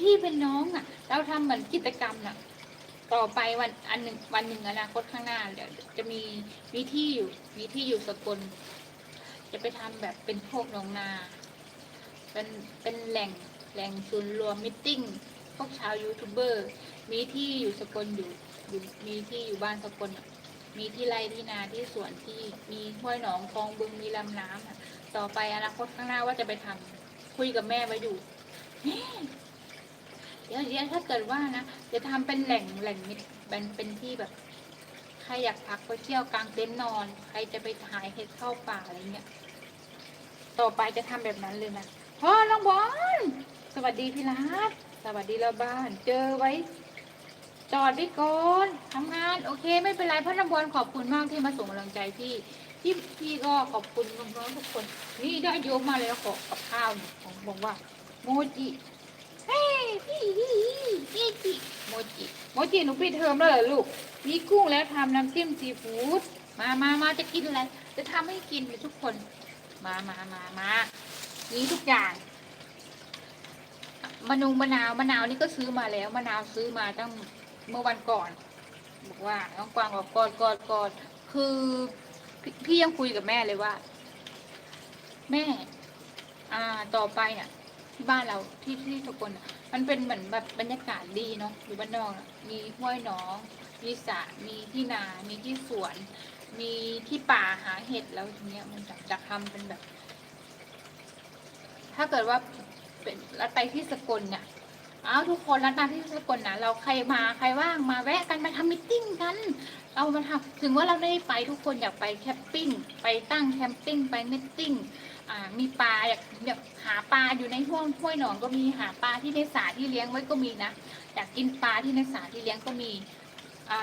พี่เป็นน้องอะ เราทำเหมือนกิจกรรมน่ะ ต่อไปวันอันหนึ่งวันหนึ่งอนาคตข้างหน้าเดี๋ยวจะมีมีที่อยู่มีที่อยู่สกล จะไปทำแบบเป็นพวกหนองนา เป็นเป็นแหล่งแหล่งศูนย์รวมมิทติ้งพวกชาวยูทูบเบอร์มีที่อยู่สกลอยู่อยู่มีที่อยู่บ้านสกลอะมีที่ไร่ที่นาที่สวนที่มีห้วยหนองคลองบึงมีลำน้ำอะต่อไปอนาคตข้างหน้าว่าจะไปทำคุยกับแม่ไว้อยู่แม่ เดี๋ยวเดี๋ยวถ้าเกิดว่านะจะทำเป็นแหล่งแหล่งมิตรเป็นเป็นที่แบบ ใครอยากพักไปเที่ยวกลางเต็นท์นอน ใครจะไปถ่ายเห็ดเข้าป่าอะไรเงี้ย ต่อไปจะทำแบบนั้นเลยนะพ่อน้องบอลสวัสดีพี่รัตสวัสดีละบ้าน เจอไว้ จอดไว้ก่อนทำงาน โอเค ไม่เป็นไรพ่อน้องบอลขอบคุณมากที่มาส่งกำลังใจพี่พี่พี่ก็ขอบคุณน้องๆทุกคน นี่ได้โยมมาแล้วขอกับข้าวบอกว่า โมจิ โมจิโมจิหนูปิดเทอมแล้วเหรอลูก มีกุ้งแล้วทำน้ำจิ้มซีฟู้ดมามามาจะกินอะไร จะทำให้กินเลยทุกคน มามามามามีทุกอย่างมะนุงมะนาวมะนาวนี่ก็ซื้อมาแล้วมะนาวซื้อมาตั้งเมื่อวันก่อน บอกว่าน้องกวางบอกกอนก่อนก่อนคือพพี่ยังคุยกับแม่เลยว่า แม่ อ่าต่อไปเนี่ยที่บ้านเราที่ที่สกลน่ะ มันเป็นเหมือนแบบบรรยากาศดีเนาะอยู่บ้านนอกมีห้วยหนอง มีสระมีที่นา มีที่สวน มีที่ป่าหาเห็ดแล้วทีเนี้ยมันจะจะทำเป็นแบบ ถ้าเกิดว่าเป็นรัดไปที่สกลเนี่ย เอาทุกคนรัดมาที่สกลนะเราใครมาใครว่างมาแวะกันมาทำมิทติ้งกัน เรามาทำถึงว่าเราได้ไปทุกคนอยากไปแคมปิ้งไปตั้งแคมปิ้งไปมิทติ้งมีปลาอยากอยากหาปลาอยู่ในห้วงห้วยหนองก็มีหาปลาที่ในสระที่เลี้ยงไว้ก็มีนะอยากกินปลาที่ในสระที่เลี้ยงก็มี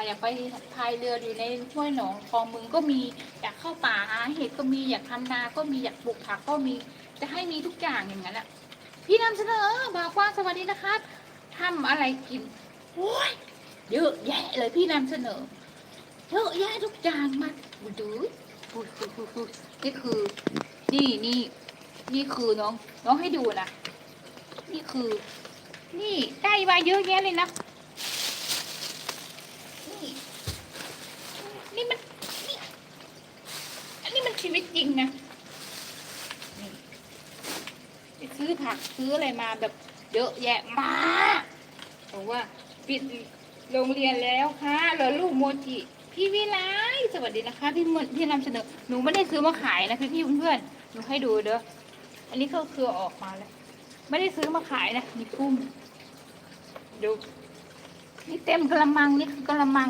อยากไปพายเรืออยู่ในห้วยหนองคลองมึงก็มีอยากเข้าป่าหาเห็ดก็มีอยากทำนาก็มีอยากปลูกผักก็มีจะให้มีทุกอย่างอย่างนั้นอะ พี่นำเสนอบากว้างสวัสดีนะครับทำอะไรกินโอ้ยเยอะแยะเลยพี่นำเสนอเยอะแยะทุกอย่างมาดูดูดูดูดูดูนี่คือ นี่นี่นี่คือน้อง น้องให้ดูนะนี่คือ นี่ได้มาเยอะแยะเลยนะนี่นี่มันนี่อันนี้มันชีวิตจริงนะนี่ไปซื้ อผักซื้ออะไรมาแบบเยอะแยะมากบอกว่าปิดโรงเรียนแล้วค่ะเหรอลูกโมจิพี่วิไลสวัสดีนะคะพี่มนพี่นำเสนอหนูไม่ได้ซื้อมาขายนะพี่พี่เพื่อนหนูให้ดูเด้ออันนี้ก็คือออกมาแล้วไม่ได้ซื้อมาขายนะมีกุ้งดูนี่เต็มกระมังนี่คือกระมัง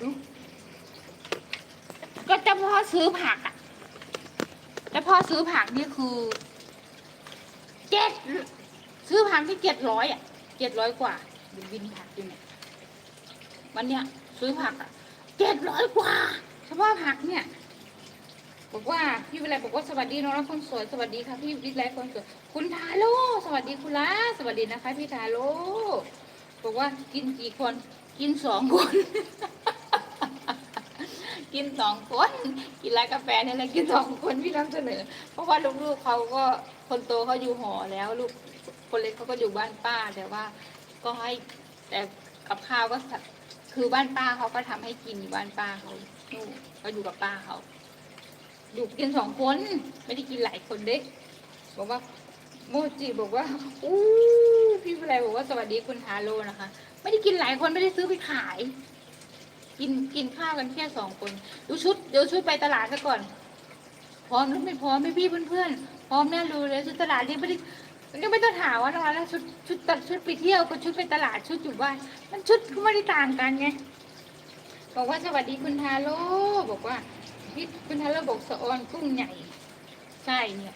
ดูก็เฉพาะซื้อผักอะเฉพาะซื้อผักนี่คือ เจ็ดซื้อผักที่เจ็ดร้อยอะเจ็ดร้อยกว่าดูบินผักอยู่เนี่ยวันเนี้ยซื้อผักอะเจ็ดร้อยกว่าเฉพาะผักเนี่ยบอกว่าพี่วิไลบอกว่าสวัสดีน้องรักคนสวยสวัสดีค่ะพี่วิไลคนสวยคุณทาโร่สวัสดีคุณล่าสวัสดีนะคะ พี่ทาโร่บอกว่ากินกี่คนกินสองคน กินสองคน กินร้านกาแฟนี่แหละกินสองคนพี่นำเสนอ เพราะว่าลูกๆเขาก็คนโตเขาอยู่หอแล้วลูกคนเล็กเขาก็อยู่บ้านป้าแต่ว่า ก็ให้แต่กับข้าวก็คือบ้านป้าเขาก็ทำให้กินอยู่บ้านป้าเขาลูกเขาอยู่กับป้าเขาอยู่กินสองคนไม่ได้กินหลายคนเด็กบอกว่าโมจิบอกว่าอู้พี่อะไรบอกว่าสวัสดีคุณฮาโลนะคะ ไม่ได้กินหลายคนไม่ได้ซื้อไปขาย กินกินข้าวกันแค่สองคนดูชุดเดี๋ยวชุดไปตลาดซะก่อน พร้อมหรือไม่พร้อมไม่พี่เพื่อนๆพร้อมแน่รู้เลยชุดตลาดนี่ไม่ได้ยังไม่ต้องถามว่าตลาแล้วชุดชุดตัดชุดไปเที่ยวกับชุดไปตลาดชุดอยู่บ้านมันชุดก็ไม่ได้ต่างกันไงบอกว่าสวัสดีคุณทาโร่บอกว่าพี่คุณทาโร่บอกสะออนกุ้งใหญ่ใช่เนี่ย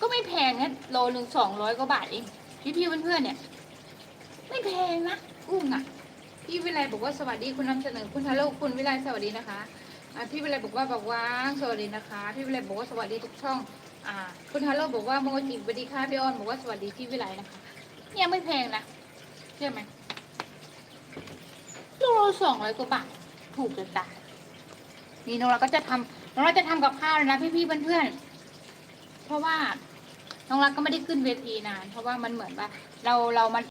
ก็ไม่แพงนะโลหนึ่งสองร้อยกว่าบาทเองพี่พี่ๆเพื่อนๆเนี่ย ไม่แพงนะกุ้งอะ พี่วิไลบอกว่าสวัสดีคุณนำเสนอคุณทาโร่คุณวิไลสวัสดีนะคะอ่าพี่วิไลบอกว่าบอกว่างสวัสดีนะคะ พี่วิไลบอกว่าสวัสดีทุกช่องอ่าคุณทาโร่บอกว่าโมจิสวัสดีค่ะพี่ออนบอกว่าสวัสดีพี่วิไลนะคะเนี่ยไม่แพงนะเชื่อไหมโลสองร้อยกว่าบาทถูกจะตายนี่น้องเราก็จะทำน้องเราจะทำกับข้าวเลยนะพี่พี่เพื่อนๆเพราะว่าน้องรักก็ไม่ได้ขึ้นเวทีนาน เพราะว่ามันเหมือนว่า เราเรามัน